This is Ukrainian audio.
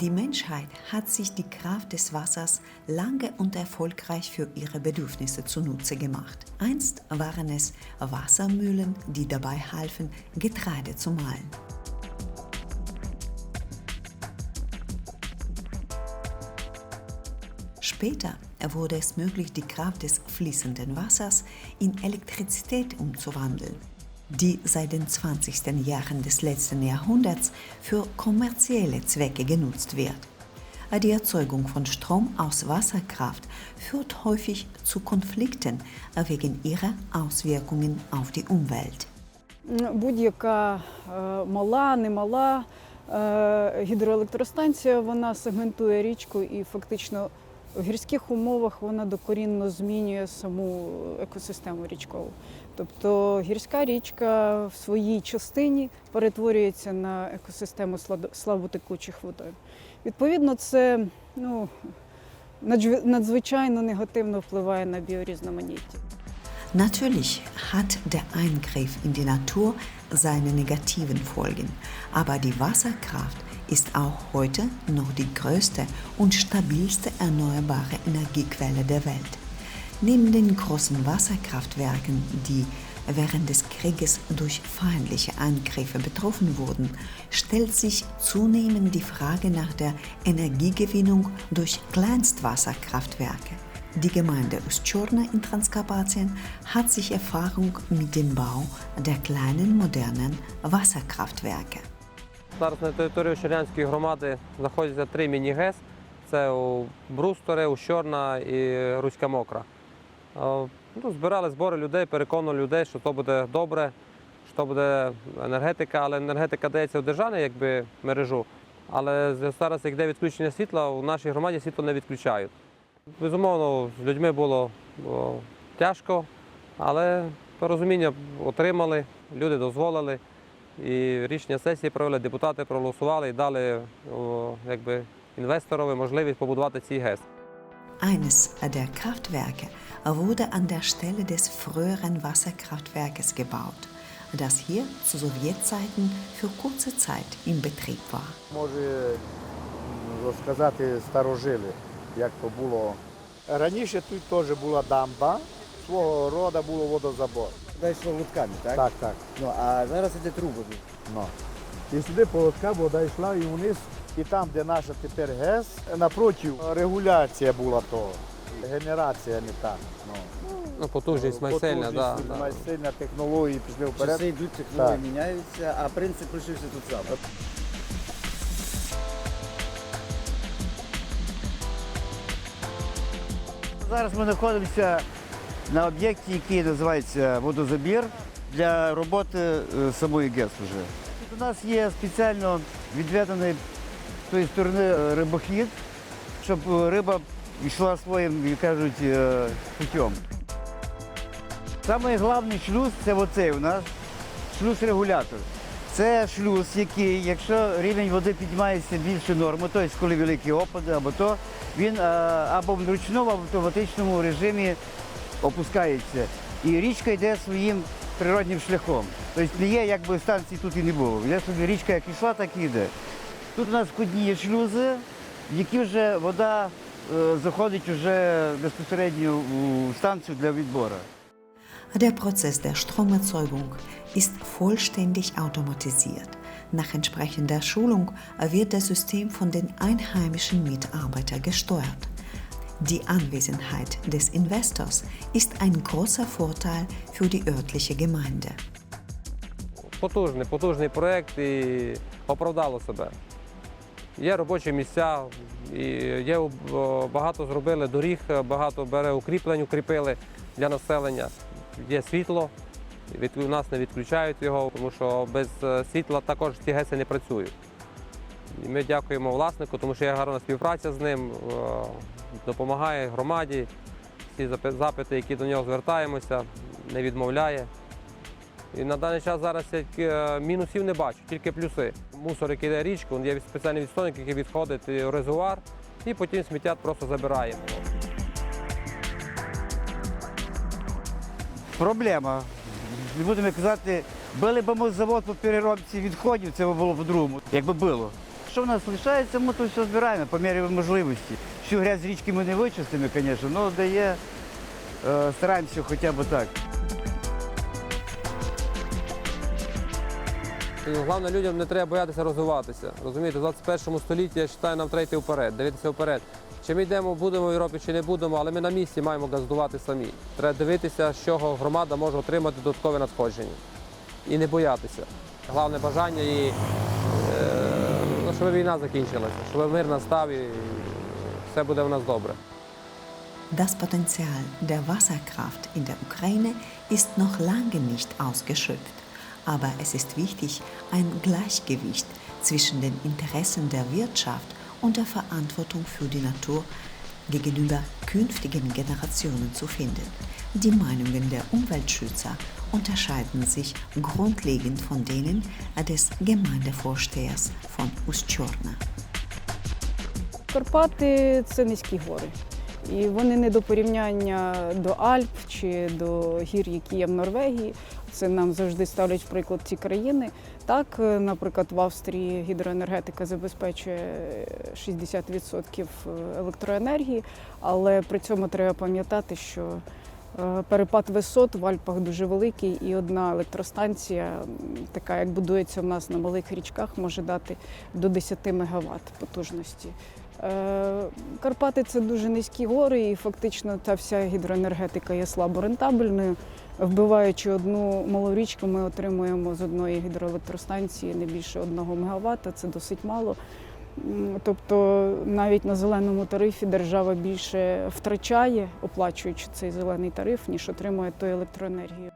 Die Menschheit hat sich die Kraft des Wassers lange und erfolgreich für ihre Bedürfnisse zunutze gemacht. Einst waren es Wassermühlen, die dabei halfen, Getreide zu mahlen. Später wurde es möglich, die Kraft des fließenden Wassers in Elektrizität umzuwandeln, die seit den 20. Jahren des letzten Jahrhunderts für kommerzielle Zwecke genutzt wird. Die Erzeugung von Strom aus Wasserkraft führt häufig zu Konflikten wegen ihrer Auswirkungen auf die Umwelt. Будь-яка е, мала, немала е, гідроелектростанція вона сегментує річку і фактично в гірських умовах вона докорінно змінює саму екосистему річкову. Тобто гірська річка в своїй частині перетворюється на екосистему слаботекучих водойм. Відповідно, це ну, надзвичайно негативно впливає на біорізноманіття. Natürlich hat der Eingriff in die Natur seine negativen Folgen, aber die Wasserkraft ist auch heute noch die größte und stabilste erneuerbare Energiequelle der Welt. Neben den großen Wasserkraftwerken, die während des Krieges durch feindliche Angriffe betroffen wurden, stellt sich zunehmend die Frage nach der Energiegewinnung durch Kleinstwasserkraftwerke. Die Gemeinde Ustschorna in Transkarpatien hat sich Erfahrung mit dem Bau der kleinen modernen Wasserkraftwerke. Зараз на території Чернянської громади знаходяться три міні-ГЕС. Це у Брустори, Ущорна і Руська Мокра. Ну, збирали збори людей, переконували людей, що то буде добре, що то буде енергетика, але енергетика дається в державну якби, мережу. Але зараз, як йде відключення світла, у нашій громаді світло не відключають. Безумовно, з людьми було о, тяжко, але порозуміння отримали, люди дозволили. І рішення сесії провели, депутати проголосували і дали о, якби, інвесторові можливість побудувати цей ГЕС. Eines der Kraftwerke wurde an der Stelle des früheren Wasserkraftwerkes gebaut, das hier zu Sowjetzeiten für kurze Zeit in Betrieb war. Може розказати старожили, як то було. Раніше тут теж була дамба, свого роду було водозабор. Далі йшло лутками, так? Так, так. Ну, а зараз іде труби. Ну. І сюди по лотка вода йшла і вниз. І там, де наша тепер ГЕС, напротив регуляція була того. Генерація не так. Ну. Ну, потужність майсельна, да, Потужність, да. майсельна, технології пішли вперед. Часи йдуть, технології Так. міняються, а принцип лишився тут сам. Зараз ми знаходимося на об'єкті, який називається водозабір для роботи е, самої ГЕС вже. Тут у нас є спеціально відведений тої сторони е, рибохід, щоб е, риба йшла своїм, як кажуть, е, путем. Самий головний шлюз це оцей у нас шлюз-регулятор. Це шлюз, який, якщо рівень води піднімається більше норми, тобто коли великі опади або то, він або в ручному, або в автоматичному режимі опускається. І річка йде своїм природнім шляхом. Тобто не є, якби станції тут і не було. Йде собі річка як йшла, так і йде. Тут у нас входні є шлюзи, в які вже вода е, заходить вже безпосередньо у станцію для відбору. Der Prozess der Stromerzeugung ist vollständig automatisiert. Nach entsprechender Schulung wird das System von den einheimischen Mitarbeitern gesteuert. Die Anwesenheit des Investors ist ein großer Vorteil für die örtliche Gemeinde. Потужний, потужний проєкт і оправдало себе. Є робочі місця, є багато зробили доріг, багато бере укріплень, укріпили для населення. Є світло, від, у нас не відключають його, тому що без е, світла також ці ГЕСи не працюють. І ми дякуємо власнику, тому що є гарна співпраця з ним, е, допомагає громаді. Всі запити, які до нього звертаємося, не відмовляє. І на даний час зараз я е, мінусів не бачу, тільки плюси. Мусор, який йде річку, є спеціальний відстойник, який відходить в резервуар, і потім сміття просто забираємо. Проблема. Будемо казати, били б ми завод по переробці відходів, це було по-другому. Якби було. що в нас лишається, ми то все збираємо по мірі можливості. Всю грязь річки ми не вичистимо, звісно, але дає, е, стараємося хоча б так. Головне, людям не треба боятися розвиватися. Розумієте, в 21 столітті я вважаю, нам треба йти вперед, дивитися вперед. Чи ми йдемо, будемо в Європі, чи не будемо, але ми на місці маємо газдувати самі. Треба дивитися, з чого громада може отримати додаткове надходження. І не боятися. Головне бажання і е, ну, щоб війна закінчилася, щоб мир настав і все буде в нас добре. Das Potenzial der Wasserkraft in der Ukraine ist noch lange nicht ausgeschöpft. Aber es ist wichtig, ein Gleichgewicht zwischen den Interessen der Wirtschaft und der Verantwortung für die Natur gegenüber künftigen Generationen zu finden. Die Meinungen der Umweltschützer unterscheiden sich grundlegend von denen des Gemeindevorstehers von Ustjorna. Карпати це низькі гори. І вони не до порівняння до Альп чи до гір, які є в Норвегії. Це нам завжди ставлять в приклад ці країни. Так, е, наприклад, в Австрії гідроенергетика забезпечує 60% електроенергії, але при цьому треба пам'ятати, що е, перепад висот в Альпах дуже великий, і одна електростанція, така як будується в нас на малих річках, може дати до 10 МВт потужності. Е, Карпати це дуже низькі гори, і фактично та вся гідроенергетика є слабо рентабельною. Вбиваючи одну малу річку, ми отримуємо з одної гідроелектростанції не більше 1 МВт, це досить мало. Тобто навіть на зеленому тарифі держава більше втрачає, оплачуючи цей зелений тариф, ніж отримує ту електроенергію.